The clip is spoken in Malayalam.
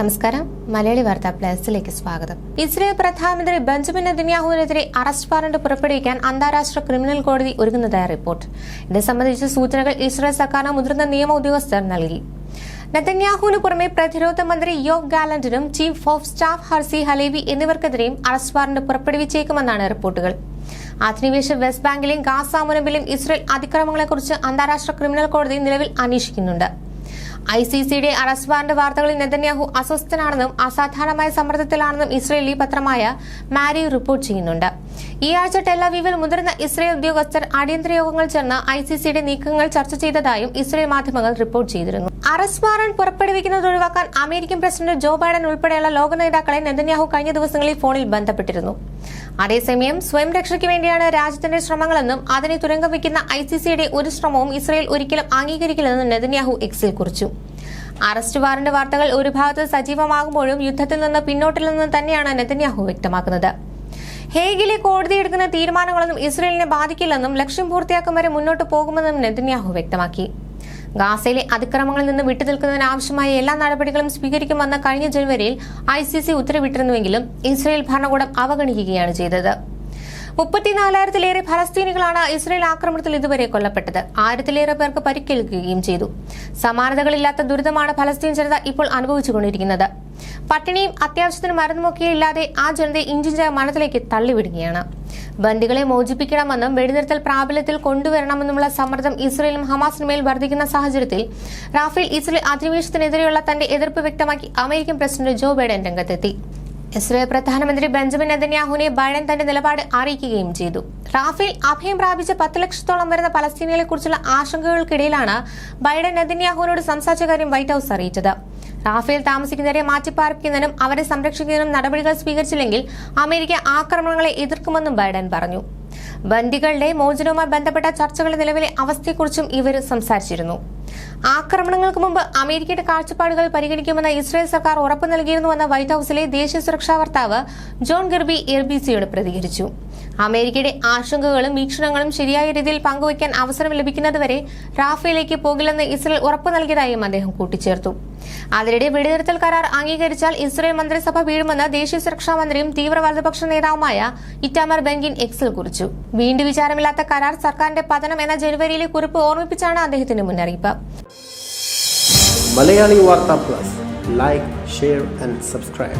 നമസ്കാരം. മലയാളി വാർത്താ പ്ലസിലേക്ക് സ്വാഗതം. ഇസ്രയേൽ പ്രധാനമന്ത്രി ബെഞ്ചമിൻ നെതന്യാഹുവിനെതിരെ അറസ്റ്റ് വാറന്റ് പുറപ്പെടുവിക്കാൻ അന്താരാഷ്ട്ര ക്രിമിനൽ കോടതി ഒരുങ്ങുന്നതായ റിപ്പോർട്ട്. ഇത് സംബന്ധിച്ച സൂചനകൾ ഇസ്രയേൽ സർക്കാരിന് മുതിർന്ന നിയമ ഉദ്യോഗസ്ഥർ നൽകി. നെതന്യാഹുവിന് പുറമെ പ്രതിരോധ മന്ത്രി Yoav ഗാലന്റിനും chief of staff Herzi Halevi എന്നിവർക്കെതിരെയും arrest warrant പുറപ്പെടുവിച്ചേക്കുമെന്നാണ് റിപ്പോർട്ടുകൾ. അധിനിവേശ വെസ്റ്റ് ബാങ്കിലെയും ഗാസ മുനമ്പിലെയും ഇസ്രയേൽ അതിക്രമങ്ങളെക്കുറിച്ച് അന്താരാഷ്ട്ര ക്രിമിനൽ കോടതി നിലവിൽ അന്വേഷിക്കുന്നുണ്ട്. ഐ സി സിയുടെ അറസ്റ്റ് വാറന്റ് വാർത്തകളിൽ നെതന്യാഹു അസ്വസ്ഥനാണെന്നും അസാധാരണമായ സമ്മർദ്ദത്തിലാണെന്നും ഇസ്രയേലി പത്രമായ മാരി റിപ്പോർട്ട് ചെയ്യുന്നുണ്ട്. ഈ ആഴ്ച ടെല്ലവീവിൽ മുതിർന്ന ഇസ്രയേൽ ഉദ്യോഗസ്ഥർ അടിയന്തര യോഗങ്ങൾ ചേർന്ന് ഐ സി സിയുടെ നീക്കങ്ങൾ ചർച്ച ചെയ്തതായും ഇസ്രയേൽ മാധ്യമങ്ങൾ റിപ്പോർട്ട് ചെയ്തിരുന്നു. അറസ്റ്റ് വാറന്റ് പുറപ്പെടുവിക്കുന്നത് ഒഴിവാക്കാൻ അമേരിക്കൻ പ്രസിഡന്റ് ജോ ബൈഡൻ ഉൾപ്പെടെയുള്ള ലോക നേതാക്കളെ നെതന്യാഹു കഴിഞ്ഞ ദിവസങ്ങളിൽ ഫോണിൽ ബന്ധപ്പെട്ടിരുന്നു. അതേസമയം സ്വയം രക്ഷയ്ക്ക് വേണ്ടിയാണ് രാജ്യത്തിന്റെ ശ്രമങ്ങളെന്നും അതിനെ തുരങ്കം വയ്ക്കുന്ന ഐ സി സിയുടെ ഒരു ശ്രമവും ഇസ്രയേൽ ഒരിക്കലും അംഗീകരിക്കില്ലെന്നും നെതന്യാഹു എക്സിൽ കുറിച്ചു. അറസ്റ്റ് വാറന്റ് വാർത്തകൾ ഒരു ഭാഗത്ത് സജീവമാകുമ്പോഴും യുദ്ധത്തിൽ നിന്ന് പിന്നോട്ടില്ലെന്ന് തന്നെയാണ് നെതന്യാഹു വ്യക്തമാക്കുന്നത്. ഹേഗിലെ കോടതി എടുക്കുന്ന തീരുമാനങ്ങളൊന്നും ഇസ്രയേലിനെ ബാധിക്കില്ലെന്നും ലക്ഷ്യം പൂർത്തിയാക്കും വരെ മുന്നോട്ട് പോകുമെന്നും നെതന്യാഹു വ്യക്തമാക്കി. ഗാസയിലെ അതിക്രമങ്ങളിൽ നിന്ന് വിട്ടുനിൽക്കുന്നതിന് ആവശ്യമായ എല്ലാ നടപടികളും സ്വീകരിക്കുമെന്ന് കഴിഞ്ഞ ജനുവരിയിൽ ഐ സി സി ഉത്തരവിട്ടിരുന്നുവെങ്കിലും ഇസ്രയേൽ ഭരണകൂടം അവഗണിക്കുകയാണ് ചെയ്തത്. മുപ്പത്തിനാലായിരത്തിലേറെ ഫലസ്തീനികളാണ് ഇസ്രയേൽ ആക്രമണത്തിൽ ഇതുവരെ കൊല്ലപ്പെട്ടത്. ആയിരത്തിലേറെ പേർക്ക് പരിക്കേൽക്കുകയും ചെയ്തു. സമാനതകളില്ലാത്ത ദുരിതമാണ് ഫലസ്തീൻ ജനത ഇപ്പോൾ അനുഭവിച്ചുകൊണ്ടിരിക്കുന്നത്. പട്ടിണിയും അത്യാവശ്യത്തിന് മരുന്നുമൊക്കെ ഇല്ലാതെ ആ ജനതയെ ഇഞ്ചിഞ്ച മരണത്തിലേക്ക് തള്ളിവിടുകയാണ്. ബന്ദികളെ മോചിപ്പിക്കണമെന്നും വെടിനിർത്തൽ പ്രാബല്യത്തിൽ കൊണ്ടുവരണമെന്നുമുള്ള സമ്മർദ്ദം ഇസ്രയേലും ഹമാസിന് മേൽ വർദ്ധിക്കുന്ന സാഹചര്യത്തിൽ റാഫേൽ ഇസ്രയേൽ അധിനിവേശത്തിനെതിരെയുള്ള തന്റെ എതിർപ്പ് വ്യക്തമാക്കി അമേരിക്കൻ പ്രസിഡന്റ് ജോ ബൈഡൻ രംഗത്തെത്തി. ഇസ്രയേൽ പ്രധാനമന്ത്രി ബെഞ്ചമിൻ നെതന്യാഹുവിനെ ബൈഡൻ തന്റെ നിലപാട് അറിയിക്കുകയും ചെയ്തു. റാഫേൽ അഭയം പ്രാപിച്ച പത്ത് ലക്ഷത്തോളം വരുന്ന പലസ്തീനികളെ കുറിച്ചുള്ള ആശങ്കകൾക്കിടയിലാണ് ബൈഡൻ നെതന്യാഹുവിനോട് സംസാരിച്ച കാര്യം വൈറ്റ് ഹൌസ് അറിയിച്ചത്. റാഫേൽ താമസിക്കുന്നവരെ മാറ്റിപ്പാർപ്പിക്കുന്നതിനും അവരെ സംരക്ഷിക്കുന്നതിനും നടപടികൾ സ്വീകരിച്ചില്ലെങ്കിൽ അമേരിക്ക ആക്രമണങ്ങളെ എതിർക്കുമെന്നും ബൈഡൻ പറഞ്ഞു. ബന്ദികളുടെ മോചനവുമായി ബന്ധപ്പെട്ട ചർച്ചകളുടെ നിലവിലെ അവസ്ഥയെക്കുറിച്ചും ഇവർ സംസാരിച്ചിരുന്നു. ആക്രമണങ്ങൾക്ക് മുമ്പ് അമേരിക്കയുടെ കാഴ്ചപ്പാടുകൾ പരിഗണിക്കുമെന്ന് ഇസ്രായേൽ സർക്കാർ ഉറപ്പു നൽകിയിരുന്നുവെന്ന് വൈറ്റ് ഹൌസിലെ ദേശീയ സുരക്ഷാ വക്താവ് ജോൺ ഗിർബി എർബിസിയോട് പ്രതികരിച്ചു. അമേരിക്കയുടെ ആശങ്കകളും വീക്ഷണങ്ങളും ശരിയായ രീതിയിൽ പങ്കുവയ്ക്കാൻ അവസരം ലഭിക്കുന്നതുവരെ റാഫേലേക്ക് പോകില്ലെന്ന് ഇസ്രയേൽ ഉറപ്പു നൽകിയതായും അദ്ദേഹം കൂട്ടിച്ചേർത്തു. അതിനിടെ വെടിനിർത്തൽ കരാർ അംഗീകരിച്ചാൽ ഇസ്രയേൽ മന്ത്രിസഭ വീഴുമെന്ന് ദേശീയ സുരക്ഷാ മന്ത്രിയും തീവ്ര വലതുപക്ഷ നേതാവുമായ ഇറ്റാമർ ബെങ്കിൻ എക്സിൽ കുറിച്ചു. വീണ്ടും വിചാരമില്ലാത്ത കരാർ സർക്കാരിന്റെ പതനം എന്ന ജനുവരിയിലെ കുറിപ്പ് ഓർമ്മിപ്പിച്ചാണ് അദ്ദേഹത്തിന്റെ മുന്നറിയിപ്പ്. Malayali Vartha plus. Like share and subscribe